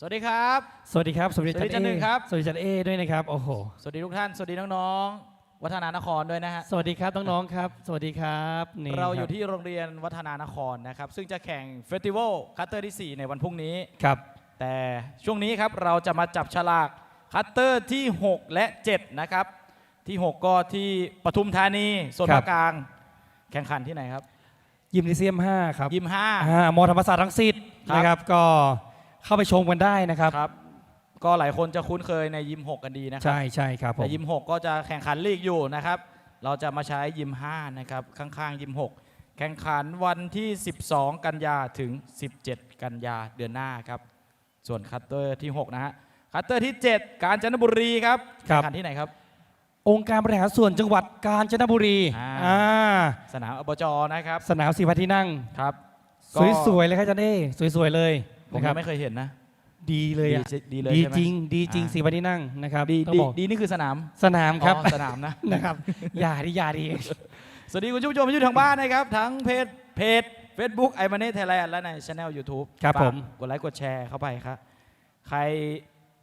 สวัสดีครับ สวัสดีครับ สวัสดีสวัสดีจัจันนหนึ่เองครับ สวัสดีจันเอด้วยนะครับ โอ้โห สวัสดีทุกท่าน สวัสดีน้องๆ วัฒนานครด้วยนะฮะ สวัสดีครับน้องๆครับ สวัสดีครับนี่เราอยู่คบที่โรงเรียนวัฒนานครนะครับ ซึ่งจะแข่งเฟสติวัลคัตเตอร์ที่ 4 ในวันพรุ่งนี้ ครับ แต่ช่วงนี้ครับเราจะมาจับฉลากคัตเตอร์ที่ 6 และ 7 นะครับ ที่ 6 ก็ที่ปทุมธานีโซนภาคกลาง แข่งขันที่ไหนครับ ยิมนิเซียม 5 ครับ ยิมห้าอ่ามอธรรมศาสตร์รังสิตครับนะครับ ก็ เข้าไปชมกันได้นะครับ ครับ ก็หลายคนจะคุ้นเคยในยิม 6 กันดีนะครัใช่ใช่ครับผม แต่ยิม 6 ก็จะแข่งขันลีกอยู่นะครับ เราจะมาใช้ยิม 5 นะครับ ข้างๆยิม 6 แข่งขันวันที่ 12 กันยาถึง 17 กันยาเดือนหน้าครับ ส่วนคัตเตอร์ที่ 6 นะฮะ คัตเตอร์ที่ 7 กาญจนบุรีครับ ครัแข่บ งขันที่ไหนครับ องค์การบริหารส่วนจังหวัดกาญจนบุรีอ่า อ่าสนามอบจนะครับ สนามสีพัที่นั่ง ครับก็ สวยๆเลยครับจันเอสวยๆเลย ผมนะคยัรับงไม่เคยเห็นนะ ดีเลยอะดีดีเลยดีใช่ไหมจริง ดีจริงอ่าสีพัที่นั่งนะครับดีต้องดีบอกดีนี่คือสนามสนามครับ อ๋อสนามนะ นะครับ อย่าดิอย่าดิสวัสดีคุณผู้ชมที่อยู่ทางบ้านนะครับ ทั้งเพจเพจ Facebook ไอมาเน่ไทยแลนด์และในช anel YouTube ครับฝากผม กดไลค์กดแชร์เข้าไปครับ ใคร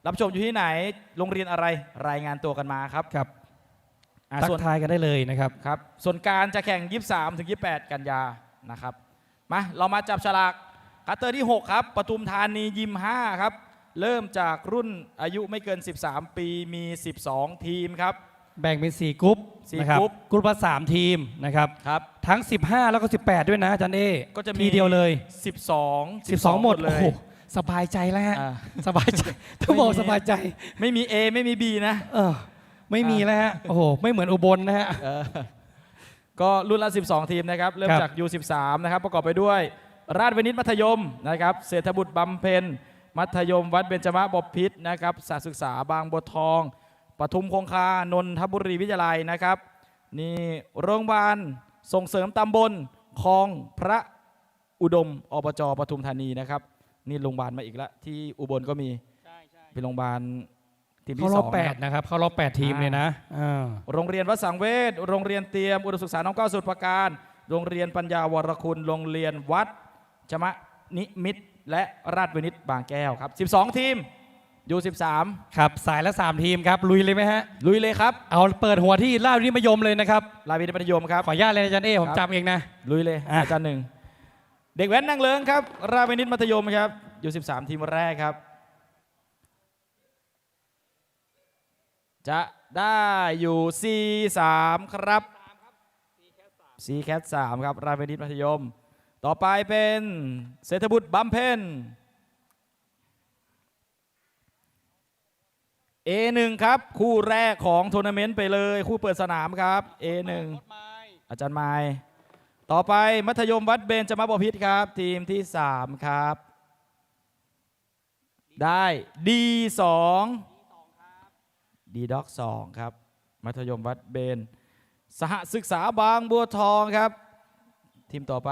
รับชมอยู่ที่ไหนโรงเรียนอะไรรายงานตัวกันมาครับครับอะทักส่วนทายกันได้เลยนะครับ ครับส่วนการจะแข่ง 23 ถึง 28 กันยานะครับ มา เรามาจับฉลาก คัตเตอร์ที่ 6 ครับปทุมธานียิม 5 ครับ เริ่มจากรุ่นอายุไม่เกิน 13 ปีมี 12 ทีมครับ แบ่งเป็น4กรุ๊ปสี่นะครับกรุ๊ป กรุ๊ปละ3ทีมนะครับครับ ทั้ง 15 แล้วก็ 18 ด้วยนะอาจารย์เอก็จะมี ทีเดียวเลย 12 12 หมดเลโอ้ย โหสบายใจแล้วฮะอ่าสบายใจต้องบอกไม่มี สบายใจไม่มี A ไม่มี B นะ เออไม่มีแล้วฮะโอ้โหไม่เหมือนอุบลนะฮะ เออก็รุ่นละ 12 ทีมนะครับ เริ่มครับ จาก U13 นะครับ ประกอบไปด้วย ราชวินิตมัธยมนะครับเศรษฐบุตรบำเพ็ญมัธยม วัดเบญจมบพิษนะครับสาศึกษาบางบัวทองปทุมคงคานนทบุรีวิทยาลัยนะครับนี่โรงพยาบาลส่งเสริมตำบลคลองพระอุดมอบจปทุมธานีนะครับ นี่โรงพยาบาลมาอีกแล้วที่อุบลก็มีเป็นโรงพยาบาลทีมเข้าที่รสอบองแปนะคดรับนะครับเข้ารอบแปดทีมเลยนะอ่าโรงเรียนวัดสังเวชโรงเรียนเตรียมอุดมศึกษาน้องก้าวสุดประการ โรงเรียนปัญญาวรคุณโรงเรียนวัด ชมะนิมิตรและราชวินิตบางแก้วครับ 12 ทีมอยู่ครับสายละ 3 ทีมครับ ลุยเลยไหมฮะ13ลุยเลยครับ เอาเปิดหัวที่ราชวินิตมยมเลยนะครับราชวินิตมัธยมครับ ขออนุญาตเลยอาจารย์เอผมครับจำเองนะ ลุยเลยอะอาจารย์หนึ่งเด็กแว้นนั่งเลิงครับ ราชวินิตมัธยมครับ อยู่ 13 ทีมแรกครับ จะได้อยู่ C3 ครับ C แคท3ครับ ราชวินิตมัธยม ต่อไปเป็นเศรษฐบุตรบัมเพน A1 ครับ คู่แรกของทัวร์นาเมนต์ไปเลย คู่เปิดสนามครับ A1 อาจารย์ไมายต่อไปมัธยมวัดเบญจมาบพิตรครับ ทีมที่ 3 ครับ ได้ D2 D ด็อก2ครับ มัธยมวัดเบญสหศึกษาบางบัวทองครับ ทีมต่อไป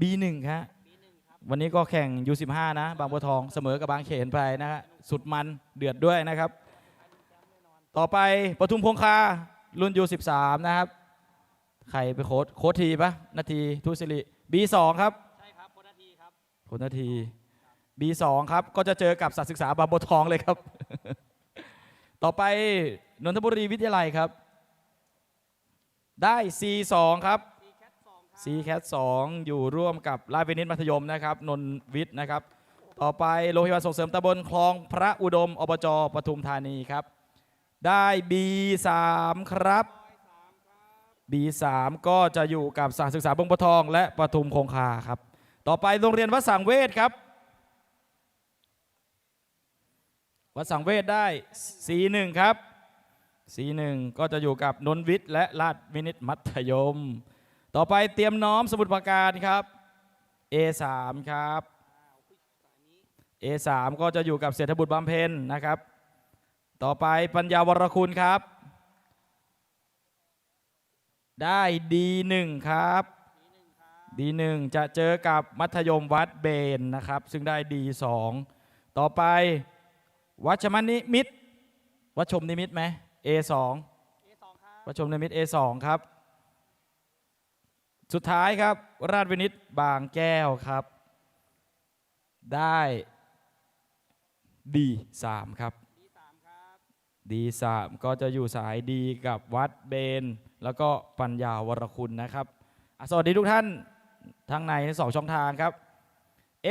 B1 ครับวันนี้ก็แข่ง U15 นะ บางบัวทองเสมอกับบางเขนไปนะฮะสุดมันเดือดด้วยนะครับ ต่อไปปทุมคงคารุ่น U13 นะครับ ใครไปโค้ดโค้ดทีปะนาทีทุสิริ B2 ครับใช่ครับโค้ดนาทีครับโค้ดนาที B2 ครับก็จะเจอกับสัตว์ศึกษาบางบัวทองเลยครับ ต่อไปนนทบุรีวิทยาลัยครับ ได้ C2 ครับ C แคท2อยู่ร่วมกับราชวินิตมัธยมนะครับนนวิทย์นะครับ ต่อไปโรงพยาบาลส่งเสริมตำบลคลองพระอุดมอบจปทุมธานีครับ ได้ B3 ครับ B3 ก็จะอยู่กับสถานศึกษาบงปะทอง และปทุมคงคาครับ ต่อไปโรงเรียนวัดสังเวชครับ วัดสังเวชได้ C1 ครับ C1 ก็จะอยู่กับนนวิทย์และราชวินิตมัธยม ต่อไปเตรียมน้อมสมุดประการครับ A3 ครับ A3 ก็จะอยู่กับเศรษฐบุตรบำเพ็ญนะครับ ต่อไปปัญญาวรคุณครับ ได้ D1 ครับ D1 จะเจอกับมัธยมวัดเบนนะครับ ซึ่งได้ D2 ต่อไปวัชมนิมิตรวัดชมนิมิตรไหม A2 วัดชมนิมิตร A2 ครับ สุดท้ายครับ ราชวินิตบางแก้วครับ ได้ D3 ครับ D3 ก็จะอยู่สายดีกับวัดเบน แล้วก็ปัญญาวรคุณนะครับสวัสดีทุกท่านทางในสองช่องทางครับ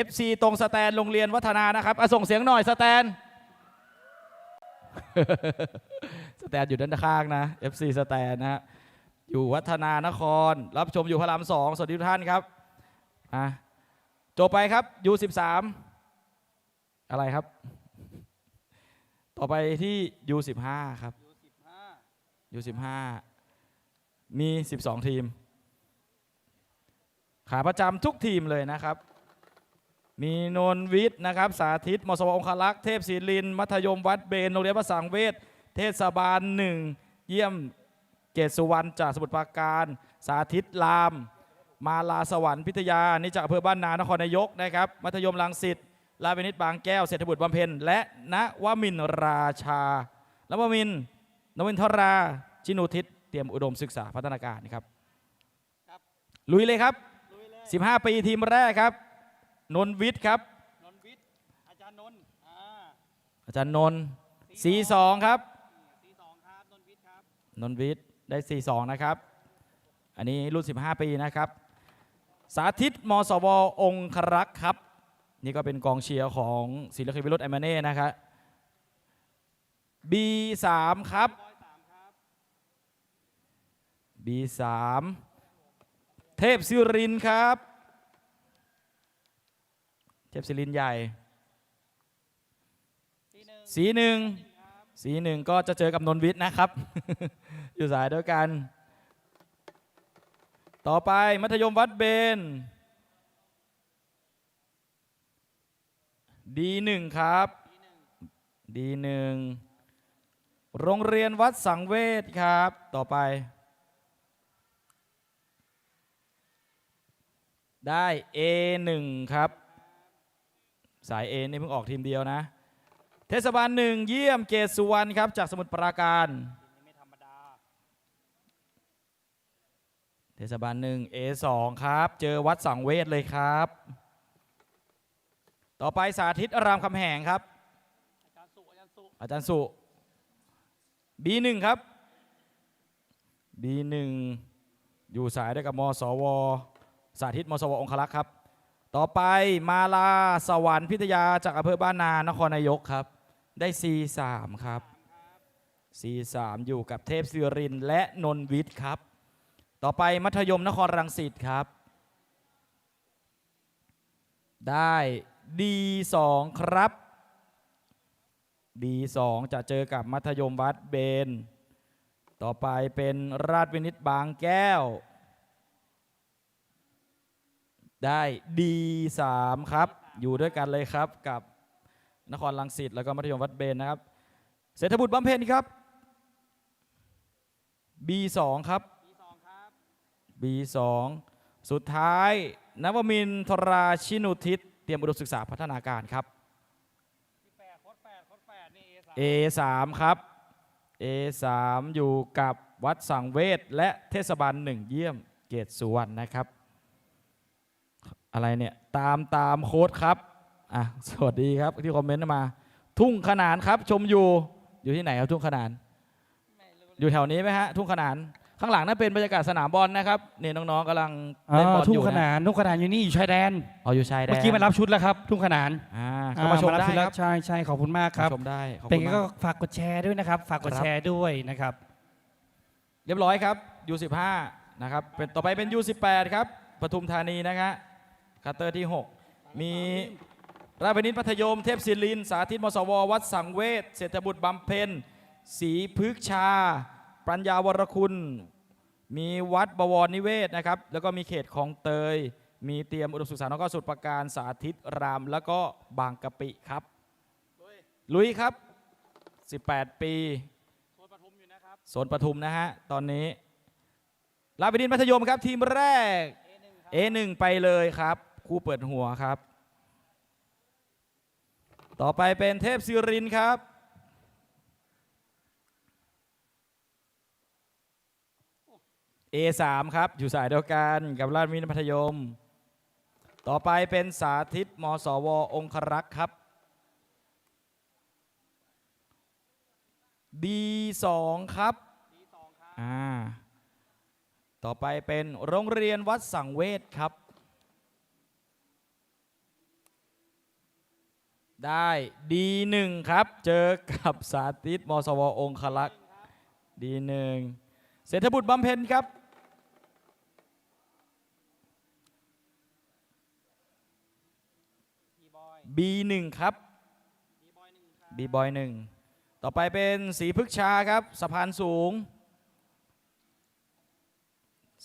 FC ตรงสแตนโรงเรียนวัฒนานะครับอส่งเสียงหน่อยสแตน สแตนอยู่ด้านข้างนะ FC สแตนนะฮะ อยู่วัฒนานคร รับชมอยู่พระรามสองสวัสดีทุกท่านครับอะจบไปครับ U13 อะไรครับ ต่อไปที่ U15 ครับ U15 มี12ทีม ขาประจำทุกทีมเลยนะครับ มีนนท์วิทย์นะครับ สาธิตมสวองคลักษ์เทพศิรินทร์มัธยมวัดเบนโรงเรียนพระสังเวชเทศบาลหนึ่งเยี่ยม เกตสุวรรณจากสมุทรปราการ สาธิตราม มาลาสวรรค์พิทยา นี่จากอำเภอบ้านนานครนายกนะครับ มัธยมรังสิตลาดเวนิตบางแก้วเศรษฐบุตรบำเพ็ญและณวมินทราชาและวมินทร์นวินทราชินุทิศเตรียมอุดมศึกษาพัฒนาการครับลุยเลยครับ 15 ปีทีมแรกครับนนท์วิทย์ครับนนวิทย์อาจารย์นนท์อ่าอาจารย์นนท์42ครับสีสองครับนนวิทย์ครับนนท์วิทย์ ได้ 42 นะครับ อันนี้รุ่น 15 ปีนะครับ สาธิตมสวองครักษ์ครับ นี่ก็เป็นกองเชียร์ของศิลปินวิรุธไอมาเน่นะครับ B3 ครับ B3 เทพศิรินทร์ครับ เทพศิรินทร์ใหญ่ สีหนึ่ง สีหนึ่งก็จะเจอกับนนวิทย์นะครับ อยู่สายเดียวกัน ต่อไปมัธยมวัดเบน D1 ครับ D1 โรงเรียนวัดสังเวชครับ ต่อไป ได้ A1 ครับ สาย A นี่เพิ่งออกทีมเดียวนะ เทศบาลหนึ่งเยี่ยมเกตสุวรรณครับ จากสมุทรปราการ เทศบาลหนึ่ง A2 ครับ เจอวัดสังเวชเลยครับ ต่อไปสาธิตรามคำแหงครับ อาจารย์สุอาจารย์สุอาจารย์สุ B1 ครับ B1 อยู่สายด้วยกับมสว สาธิตมสวองคลักษ์ครับต่อไปมาลาสวรรค์พิทยาจากอำเภอบ้านนานครนายกครับ ได้ C3 ครับ C3 อยู่กับเทพศิรินและนนวิทย์ครับ ต่อไปมัธยมนครรังสิตครับ ได้ D2 ครับ D2 จะเจอกับมัธยมวัดเบน ต่อไปเป็นราชวินิตบางแก้ว ได้ D3 ครับ อยู่ด้วยกันเลยครับกับ นครลังสิตแล้วก็มัธยมวัดเบนนะครับเศรษฐบุตรบำเพ็ญครับ B2 ครับปีสองครับ B2 สุดท้ายนวมินทราชินุทิศเตรียมอุดมศึกษาพัฒนาการครับที่แปดโคตรแปดโคตรแปดนี่เอสาม A3 ครับ A3 อยู่กับวัดสังเวชและเทศบาลหนึ่งเยี่ยมเกตสุวรรณนะครับ อะไรเนี่ย ตามตามโค้ดครับ อะสวัสดีครับที่คอมเมนต์มา ทุ่งขนานครับ ชมอยู่อยู่ที่ไหนครับทุ่งขนานไม่รู้เลยอยู่แถวนี้ไหมฮะทุ่งขนานข้างหลังนั่นเป็นบรรยากาศสนามบอลนะครับเนี่ยน้องๆกำลังอ่าเล่นบอลทุ่องยู่ขนะนานทุ่งขนานอยู่นี่อยู่ชายแดนเอาอยู่ชายแดนเมื่อกี้มารับชุดแล้วครับ ทุ่งขนานอ่าเข้ามาชมอ่รับได้ชุคแล้รัวบใช่ใช่ขอบคุณมากครับมาชมได้ขอบเป็นคุณไงมากก็ฝากกดแชร์ด้วยนะครับ ฝากกดครับ แชร์ด้วยนะครับ เรียบร้อยครับ U15 นะครับเป็นต่อไปเป็น U18 ครับปทุมธานีนะฮะคัตเตอร์ที่ 6 มี ราชวินิตมัธยมเทพศิรินสาธิตมสว วัดสังเวชเศรษฐบุตรบำเพ็ญศรีพฤกชา ปัญญาวรคุณ มีวัดบวรนิเวศนะครับ แล้วก็มีเขตของเตย มีเตรียมอุดมศึกษาแล้วก็สุดประการสาธิตราม แล้วก็บางกะปิครับ ลุยครับ 18 ปีโซนปทุมอยู่นะครับโซนปทุมนะฮะ ตอนนี้ราชินิตมัธยมครับ ทีมแรก A1 ไปเลยครับ คู่เปิดหัวครับ ต่อไปเป็นเทพศิรินทร์ครับ A3 ครับ อยู่สายเดียวกันกับราชวินิตมัธยม ต่อไปเป็นสาธิตมสว องครักษ์ครับ B2 ครับดีสองครับอ่าต่อไปเป็นโรงเรียนวัดสังเวชครับ ได้ D1 ครับ เจอกับสาธิตมสวองคลักษ์ D1 เศรษฐบุตรบำเพ็ญครับบีบอย B1 ครับบีบอยหนึ่งครับ B บอยหนึ่งต่อไปเป็นสีพฤกษชาครับสะพานสูง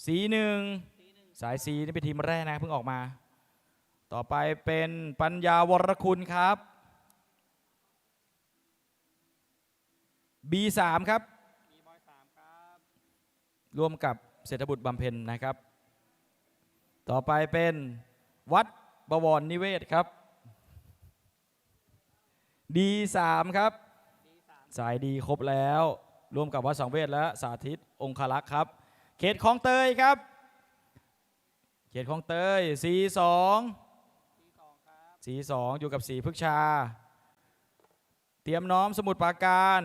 สีหนึ่งสีหนึ่งสายสีนี่เป็นทีมแรกนะเพิ่งออกมา ต่อไปเป็นปัญญาวรคุณครับ B3 ครับบีบอยสามครับร่วมกับเศรษฐบุตรบำเพ็ญนะครับ ต่อไปเป็นวัดบวรนิเวศครับ D3 ครับ สายดีครบแล้วร่วมกับวัดสังเวชและสาธิตองคลักษ์ครับ เขตคลองเตยครับ เขตคลองเตย C2 ดีสองครับ C2 อยู่กับสีพฤกษชาเตรียมน้อมสมุดปราการ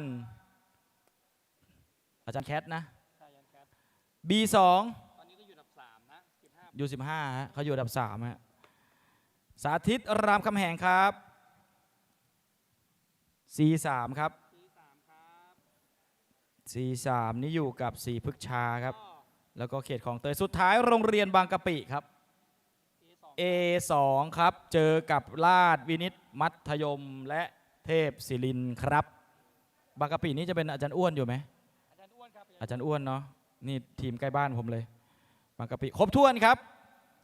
อาจารย์แคทนะใช่ยันแคท B2 ตอนนี้ก็อยู่อันดับสามนะสิบห้าอยู่15ฮะเขาอยู่อันดับ3ฮะสาธิตรามคำแหงครับ C3 ครับดีสามครับ C3 นี่อยู่กับสีพฤกษชาครับก็แล้วก็เขตของเตยสุดท้ายโรงเรียนบางกะปิครับดีสอง A2 ครับ เจอกับลาดวินิตมัธยมและเทพศิรินครับ บางกะปินี่จะเป็นอาจารย์อ้วนอยู่ไหมอาจารย์อ้วนครับอาจารย์อ้วนเนาะนี่ทีมใกล้บ้านผมเลย บางกะปิครบถ้วนครับ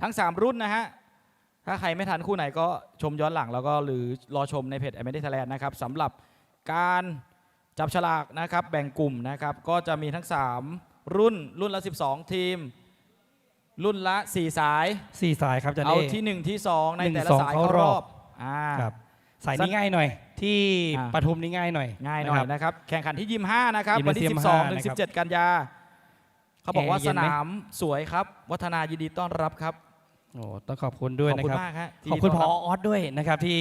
ทั้ง 3 รุ่นนะฮะ ถ้าใครไม่ทันคู่ไหนก็ชมย้อนหลังแล้วก็หรือรอชมในเพจ a m e d i t h a i l a n d นะครับสำหรับการจับฉลากนะครับ แบ่งกลุ่มนะครับ ก็จะมีทั้ง 3 รุ่นรุ่นละ 12 ทีม รุ่นละ 4 สาย สี่สายครับอาจารย์เอาเอ ที่ 1 ที่ 2 ในหนึ่งแต่ละสองสายเข้าเข้ารรออบ บอ่า ครับสายสั้นี้นง่ายหน่อย ที่อ่า ปทุมนี่ง่ายหน่อยง่ายหน่อยะครับ นะครับ แข่งขันที่ยิม5นะครับ ยิมวันที่ยิม12 ถึง นะครับ17 กันยา เขาบอกว่าแอร์เย็สนไหม นามสวยครับ วัฒนายินดีต้อนรับครับ โอ้ต้องขอบคุณด้วยขอบนะคุณครับมากฮะที่ขอบคุณต้พนอรับออสด้วยนะครับที่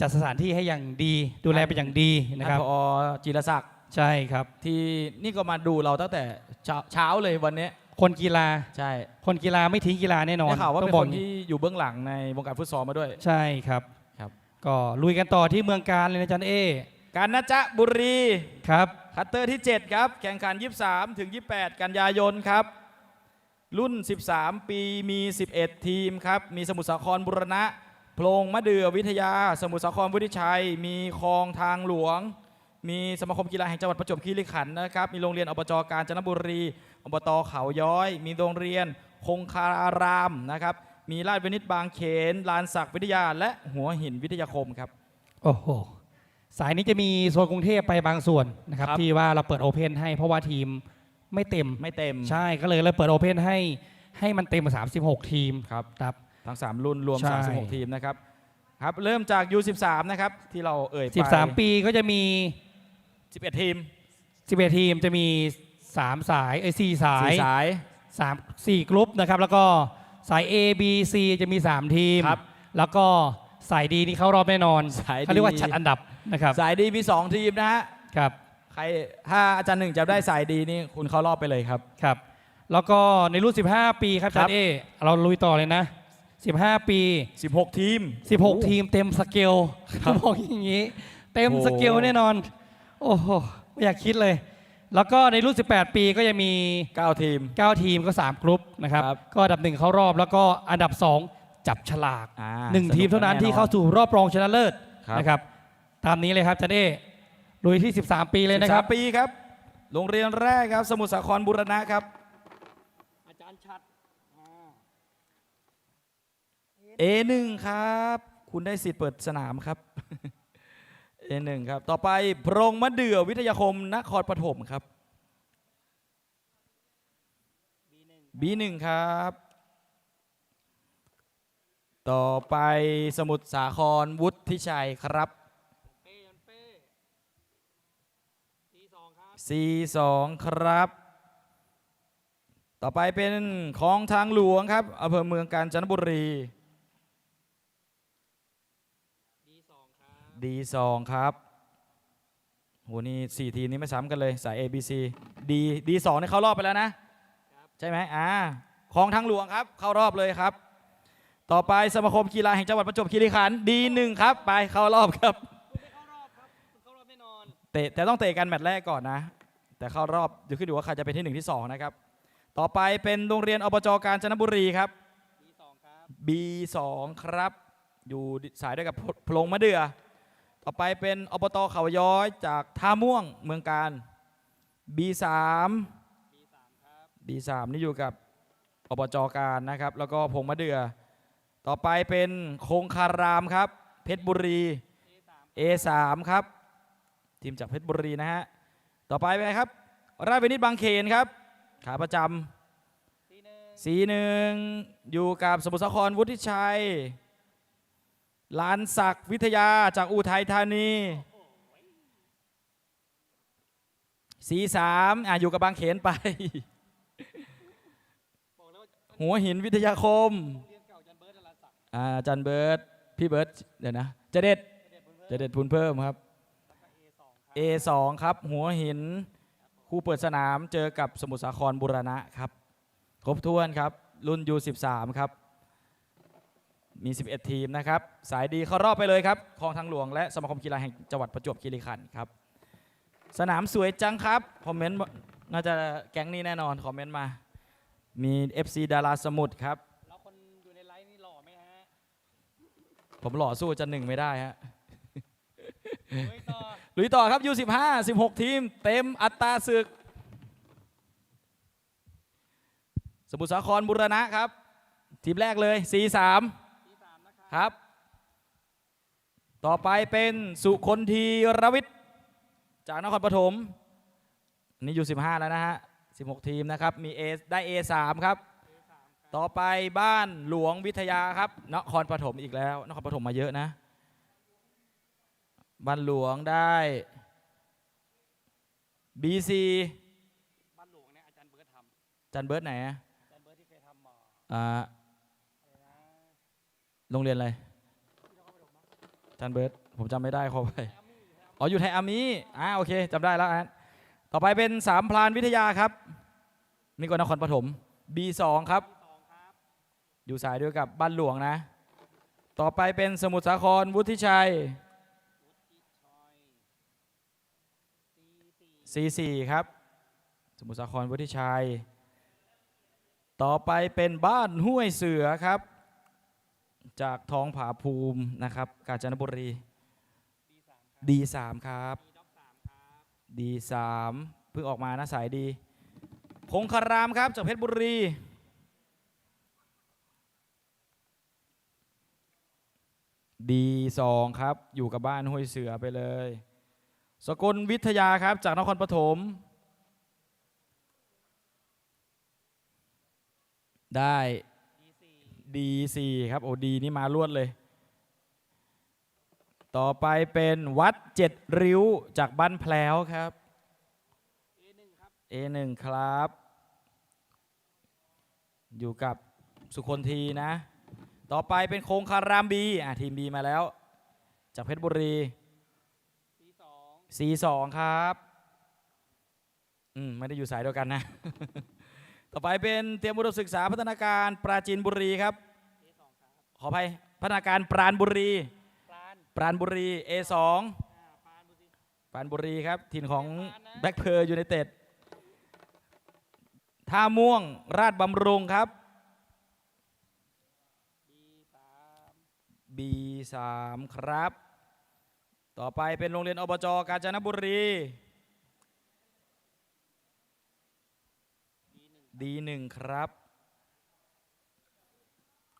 จัดสถานที่ให้อย่างดีดูแลเป็นอย่างดีนะครับท่านผอจิรศักดิ์ ใช่ครับ ที่นี่ก็มาดูเราตั้งแต่เช้าเช้าเลยวันนี้ คนกีฬา ใช่คนกีฬาไม่ทิ้งกีฬาแน่นอนได้ข่าวว่าต้เป็อนงบคอกนที่อยู่เบื้องหลังในวงการฟุตซอลมาด้วย ใช่ครับครับ ก็ลุยกันต่อที่เมืองการเลยนะอาจารย์เอการนะจ๊ะบุรีครับคัตเตอร์ที่ 7 ครับ แข่งขัน 23 ถึง 28 กันยายนครับ รุ่น 13 ปีมี 11 ทีมครับ มีสมุทรสาครบุรณะโพรงมะเดื่อวิทยา สมุทรสาครวุฒิชัย มีคลองทางหลวง มีสมาคมกีฬาแห่งจังหวัดประจวบคีรีขันธ์นะครับ มีโรงเรียนอบจกาญจนบุรี อบตเขาย้อย มีโรงเรียนคงคารามนะครับ มีราชวินิตบางเขน ลานศักดิ์วิทยา และหัวหินวิทยาคมครับ โอ้โห สายนี้จะมีโซนกรุงเทพไปบางส่วนนะครับครับ ที่ว่าเราเปิดโอเพนให้เพราะว่าทีมไม่เต็ม ไม่เต็ม ใช่ก็เลยเลยเปิดโอเพนให้ให้มันเต็ม 36 ทีมครับ ครับ ทั้ง 3 รุ่นรวม ใช่ 36 ทีมนะครับ ครับ เริ่มจาก U13 นะครับ ที่เราเอ่ยไป 13 ปีก็จะมี 11 ทีม 11 ทีมจะมี 3 สายเอ้ย4สายสี่สาย3 4กรุ๊ปนะครับ แล้วก็สาย A B C จะมี 3 ทีม ครับแล้วก็สายดีนี่เข้ารอบแน่นอนสาย D เขาเรียกว่าจัดอันดับนะครับสายดีมี 2 ทีมนะฮะ ครับ ใครถ้าอาจารย์หนึ่งจะได้สายดีนี่คุณเข้ารอบไปเลยครับ ครับ แล้วก็ในรุ่น 15 ปีครับครัจับนเอเราลุยต่อเลยนะ 15 ปี 16 ทีม 16 ทีมเต็มสเกลครับบอกอย่างนี้ เต็มโอ้สเกลแน่นอน โอ้โหไม่อยากคิดเลย แล้วก็ในรุ่น 18 ปีก็จะมี 9 ทีม 9 ทีมก็ 3 กรุ๊ปนะครับ ครับก็อันดับหนึ่งเข้ารอบแล้วก็อันดับ 2 จับฉลากอ่าหนึ่งสกทีมเท่านั้นแอที่เข้าสู่รอบรองชนะเลิศครับ นะครับ ตามนี้เลยครับจันเอลุยที่ 13 ปีเลยนะครับ13ปีครับ โรงเรียนแรกครับ สมุทรสาครบุรณะครับ อาจารย์ชัดอ่า A1 ครับ คุณได้สิทธิ์เปิดสนามครับ A1 ครับ ต่อไปโพรงมะเดื่อวิทยาคมนครปฐมครับบีหนึ่ง B1 ครับ ต่อไปสมุทรสาครวุฒิชัยครับเป้ยันเป้ดีสองครับ C2 ครับ ต่อไปเป็นของทางหลวงครับอำเภอเมืองกาญจนบุรี ดีสองครับ D2 ครับโหนี่สี่ทีมนี้ไม่ซ้ำกันเลยสาย A B C D D สองนี่เข้ารอบไปแล้วนะใช่ไหมอ่าคลองทางหลวงครับ เข้ารอบเลยครับ ต่อไปสมาคมกีฬาแห่งจังหวัดประจวบคีรีขันธ์ D หนึ่งครับ ไปเข้ารอบครับคุณไม่เข้ารอบครับคุณเข้ารอบแน่นอนเตะแต่ต้องเตะกันแมตช์แรกก่อนนะ แต่เข้ารอบอยู่ขึ้นอยู่ว่าใครจะเป็นที่หนึ่งที่สองนะครับ ต่อไปเป็นโรงเรียนอบจกาญจนบุรีครับมีสองครับ B2 ครับ อยู่สายด้วยกับพลงมะเดือ ต่อไปเป็นอบตเขาย้อยจากท่าม่วงเมืองการ B3 มีสามครับ B3 นี่อยู่กับอบจการนะครับ แล้วก็พงมะเดือ ต่อไปเป็นคงคารามครับ เพชรบุรีเอสาม A3 ครับ ทีมจากเพชรบุรีนะฮะ ต่อไปเป็นครับ ราชวินิตบางเขนครับ ขาประจสี่หนึ่งำสีหนึ่งอยู่กับสมุทรสาครวุฒิชัย หลานศักดิ์วิทยาจากอุทัยธานีสีสามอะอยู่กับบางเขนไปบอกเลยว่าหัวหินวิทยาคมโรงเรียนเก่าจันเบิร์ดดาราศักดิ์อาจันเบิร์ตพี่เบิร์ตเดี๋ยวนะเจะเด็ดเจะเด็ดพูนเพิ่มครับเอสองครับ A2 ครับ หัวหินคู่เปิดสนามเจอกับสมุทรสาครบุรณะครับ ครบถ้วนครับ รุ่น U13 ครับ มี 11 ทีมนะครับ สายดีเข้ารอบไปเลยครับคลองทางหลวงและสมาคมกีฬาแห่งจังหวัดประจวบคีรีขันธ์ครับ สนามสวยจังครับ คอมเมนต์น่าจะแก๊งนี้แน่นอน คอมเมนต์มา มี FC ดาราสมุทรครับ แล้วคนอยู่ในไลฟ์นี่หล่อไหมฮะ ผมหล่อสู้จันหนึ่งไม่ได้ฮะเฮ้ยต่อลุยต่อครับ U15 16 ทีม เต็มอัตราศึก สมุทรสาครบุรณะครับ ทีมแรกเลย 43ที่สามนะ ครับครับ ต่อไปเป็นสุคนทีรวิทย์จากนครปฐมอันนี่อยู่ 15 แล้วนะฮะ 16 ทีมนะครับ มี A ได้ A3 ครับ ต่อไปบ้านหลวงวิทยาครับ นครปฐมอีกแล้ว นครปฐมมาเยอะนะ บ้านหลวงได้ BC บ้านหลวงเนี่ยอาจารย์เบิร์ดทำจันเบิร์ดไหนอะอาจารย์เบิร์ดที่เคยทำหมออ่าอะไรนะ โรงเรียนอะไรจันเบิร์ดผมจำไม่ได้ขอไปอ๋ออยู่ไทยอามีอ่าโอเคจำได้แล้วอันต่อไปเป็นสามพลานวิทยาครับนี่ก็นครปฐม B2 ครับ อยู่สายด้วยกับบ้านหลวงนะ ต่อไปเป็นสมุทรสาครวุฒิชัย C4 ครับ สมุทรสาครวุฒิชัย ต่อไปเป็นบ้านห้วยเสือครับ จากท้องผาภูมินะครับ กาญจนบุรีดีสามครับ D3 ครับมีด็อกสามครับ D3 เพิ่งออกมานะสายดีคงคารามครับจากเพชรบุรี D2 ครับอยู่กับบ้านห้วยเสือไปเลย สกลวิทยาครับจากนครปฐมได้ดีสี่ D4 ครับโอ้ดีนี่มารวดเลย ต่อไปเป็นวัดเจ็ดริ้วจากบ้านแพลวครับเอหนึ่งครับ A1 ครับ อยู่กับสุคนทีนะ ต่อไปเป็นโคงคารามบีอะทีมบีมาแล้ว จากเพชรบุรีสีสอง C2 ครับอืมไม่ได้อยู่สายเดียวกันนะ ต่อไปเป็นเตรียมอุดมศึกษาพัฒนาการปราจีนบุรีครับ องครับขออภัยพัฒนาการปราณบุรี ปรานปราณบุรี A2 อ่าปรานบุรีปราณบุรีครับถิ่นของปราณนะแบ็คเพอร์ยูไนเต็ดท่าม่วงราชบำรุงครับบีสาม B3 ครับ ต่อไปเป็นโรงเรียนอบจกาญจนบุรีบีหนึ่ง D1 ครับ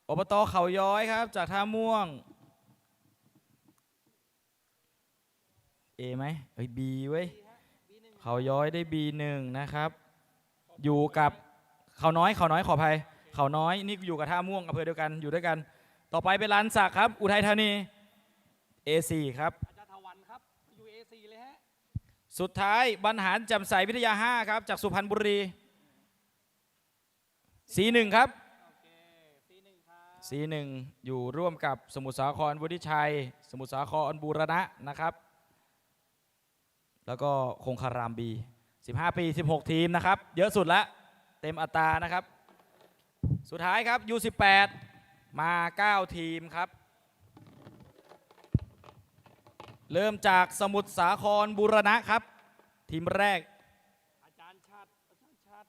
อบตเขาย้อยครับ จากท่าม่วง A ไหมเฮ้ย B เว้ยบีหนึ่งเขาย้อยได้ B1 นะครับ อยู่กับเขาน้อยเขาน้อยขออภัยเขาน้อยนี่อยู่กับท่าม่วงอำเภอเดียวกันอยู่ด้วยกัน ต่อไปเป็นลานสักครับ อุทัยธานี A4 ครับอาจารย์ทวันครับอยู่เอสี่เลยฮะสุดท้ายบรรหารแจำใสวิทยา 5 ครับ จากสุพรรณบุรี C1 ครับโอเคสี สีหนึ่งอยู่ร่วมกับสมุทรสาครวุฒิชัย สมุทรสาครบูรณะนะครับ แล้วก็คงคารามบี 15 ปี 16 ทีมนะครับ เยอะสุดละเต็มอัตรานะครับ สุดท้ายครับ U18 มา 9 ทีมครับ เริ่มจากสมุทรสาครบุรณะครับ ทีมแรก อาจารย์ชัดอาจารย์ชัด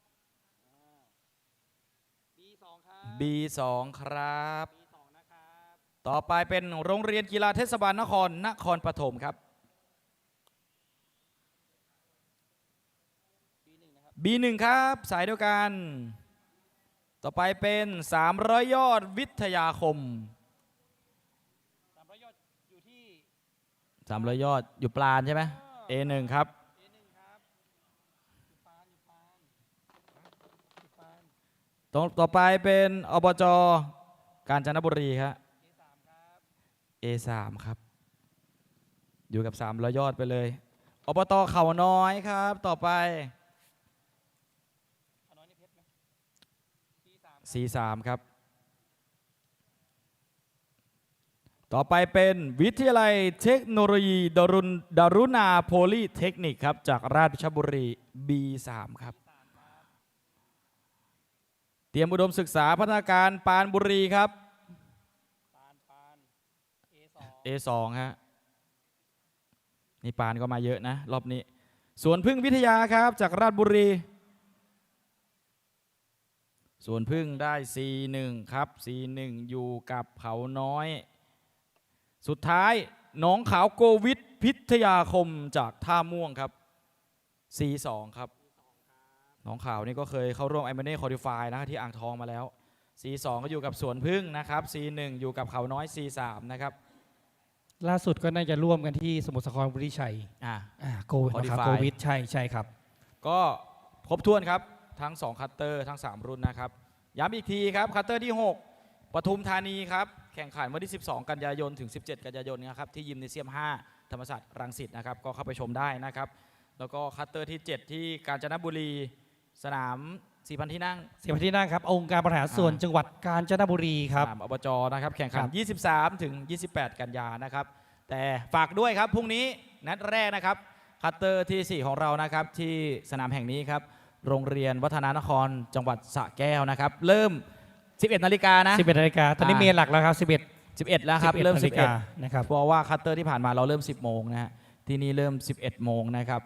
บีสองครับ B2 ครับบีสองนะครับ ต่อไปเป็นโรงเรียนกีฬาเทศบาลนครนครปฐมครับบีหนึ่งนะครับ B1 ครับ สายเดียวกัน ต่อไปเป็น 300 ยอดวิทยาคมสามร้อยยอดอยู่ที่300 ยอดอยู่ปลานใช่ไหม A1 ครับ เอหนึ่งครับอยู่ปานอยู่ปานอยู่ปาน ต่อต่อไปเป็นอบจกาญจนบุรีครับเอสามครับ A3 ครับ อยู่กับ300ยอดไปเลยอบตเขาน้อยครับ ต่อไปขน้อยนี่เพชรไหมซีสามครับ ต่อไปเป็นวิทยาลัยเทคโนโลยีดารุณดารุณาโพลีเทคนิคครับ จากราชบุรี B3 ครับ เตรียมอุดมศึกษาพัฒนาการปานบุรีครับ ปานปานเอสอง A2 ฮะ นี่ปานก็มาเยอะนะ รอบนี้ สวนพึ่งวิทยาครับ จากราชบุรี สวนพึ่งได้ C1 ครับ C1 อยู่กับเขาน้อย สุดท้ายหน้องขาวโกวิทพิทยาคมจากท่าม่วงครับ C2 ครับห น้องขาวนี่ก็เคยเข้าร่วมไอเมเน่คอดิฟายนะที่อ่างทองมาแล้ว C2 ก็อยู่กับสวนพึ่งนะครับ C1 อยู่กับเขาน้อย C3 นะครับ ล่าสุดก็น่าจะร่วมกันที่สมุทรสาครบุรีชัยอ่า อ่าโก Qualify นะครับโควิดใช่ใช่ครับ ก็ครบถ้วนครับ ทั้ง 2 คัตเตอร์ทั้ง 3 รุ่นนะครับ ย้ำอีกทีครับ คัตเตอร์ที่ 6ปทุมธานีครับ แข่งขันวันที่ 12 กันยายน ถึง 17 กันยายนนะครับ ที่ยิมเนเซียม 5 ธรรมศาสตร์รังสิตนะครับ ก็เข้าไปชมได้นะครับ แล้วก็คัตเตอร์ที่ 7 ที่กาญจนบุรี สนาม 4,000 ที่นั่งเสียพันที่นั่งครับ องค์การบริหารส่วนอ่าจังหวัดกาญจนบุรีครับ สนามอบจนะครับ แข่งขันครับ23 ถึง 28 กันยานะครับ แต่ฝากด้วยครับพรุ่งนี้นัดแรกนะครับคัตเตอร์ทีสี่ 4 ของเรานะครับที่สนามแห่งนี้ครับโรงเรียนวัฒนานครจังหวัดสระแก้วนะครับ เริ่ม 11 นาฬิกานะ 11นาฬิกาตอนนี้อ่า เมนหลักแล้วครับ11 11 แล้วครับ11เริ่ม นาฬิกานะครับ11เพราะว่าคัตเตอร์ที่ผ่านมาเราเริ่ม 10 โมงนะฮะที่นี่เริ่ม 11 โมงนะครับ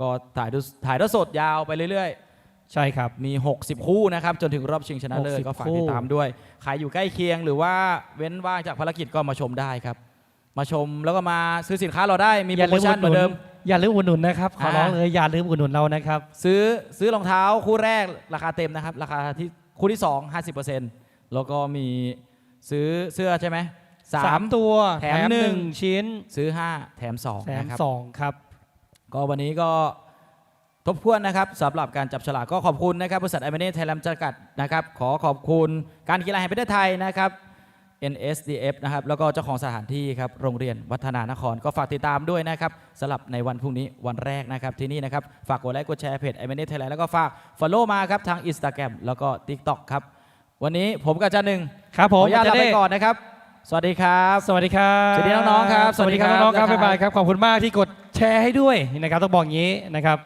ก็ถ่ายดูถ่ายทอดสดยาวไปเรื่อยๆ ใช่ครับ มี 60 คู่นะครับ จนถึงรอบชิงชนะเลิศ60ก็ฝากคู่ติดตามด้วย ใครอยู่ใกล้เคียงหรือว่าเว้นว่างจากภารกิจก็มาชมได้ครับ มาชมแล้วก็มาซื้อสินค้าเราได้มีโปรโมชั่นเหมือนเดิม อย่าลืมอุดหนุนนะครับ ขอร้องอ่า เลยอย่าลืมอุดหนุนเรานะครับ ซื้อซื้อรองเท้าคู่แรกราคาเต็มนะครับ ราคาที่คู่ที่ 2 50%แล้วก็มีซื้อเสื้อใช่ไหมสาสาม มตัวแถมหนึ่ง ชิ้นซื้อ 5 แถม2แถมนะครับ สองครับ ก็วันนี้ก็ ทบทวนนะครับสำหรับการจับฉลากก็ขอบคุณนะครับบริษัทไอเมเน่ไทยแลนด์จำกัดนะครับขอขอบคุณการกีฬาแห่งประเทศไทยนะครับ NSDF นะครับแล้วก็เจ้าของสถานที่ครับโรงเรียนวัฒนานครก็ฝากติดตามด้วยนะครับสำหรับในวันพรุ่งนี้วันแรกนะครับที่นี่นะครับฝากกดไลค์กดแชร์เพจไอเมเน่ไทยแลนด์แล้วก็ฝาก Follow มาครับทาง Instagram แล้วก็ TikTok ครับวันนี้ผมกับอาจารย์หนึ่งครับขผอมอนุญาตลาไปเด้ก่อนนะครับ สวัสดีครับ สวัสดีครับสวัสดีน้องๆครับ สวัสดีครับสวัสดีครับน้องๆครับนะครับบ๊ายบายครับขอบคุณมากที่กดแชร์ให้ด้วยนะครับต้องบอกอย่างนี้นะครับ